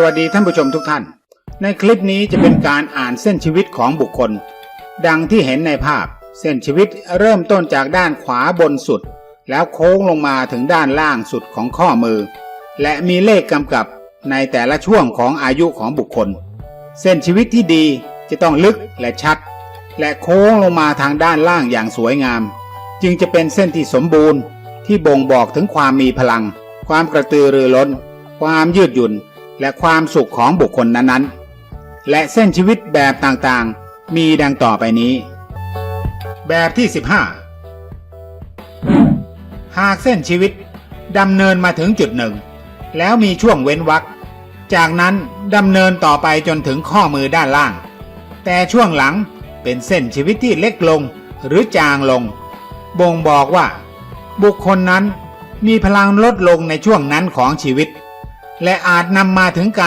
สวัสดีท่านผู้ชมทุกท่าน ในคลิปนี้จะเป็นการอ่านเส้นชีวิตของบุคคล ดังที่เห็นในภาพ เส้นชีวิตเริ่มต้นจากด้านขวาบนสุด แล้วโค้งลงมาถึงด้านล่างสุดของข้อมือ และมีเลขกำกับในแต่ละช่วงของอายุของบุคคล เส้นชีวิตที่ดีจะต้องลึกและชัด และโค้งลงมาทางด้านล่างอย่างสวยงาม จึงจะเป็นเส้นที่สมบูรณ์ ที่บ่งบอกถึงความมีพลัง ความกระตือรือร้น ความยืดหยุ่น และความสุขของบุคคลนั้นๆ และเส้นชีวิตแบบต่างๆ มีดังต่อไปนี้ แบบที่ 15 หากเส้นชีวิตดำเนินมาถึงจุดหนึ่ง แล้วมีช่วงเว้นวรรคจากนั้นดำเนินต่อไปจนถึงข้อมือด้านล่าง แต่ช่วงหลังเป็นเส้นชีวิตที่เล็กลงหรือจางลง บ่งบอกว่า บุคคลนั้นมีพลังลดลงในช่วงนั้นของชีวิต และอาจนำมาถึงการ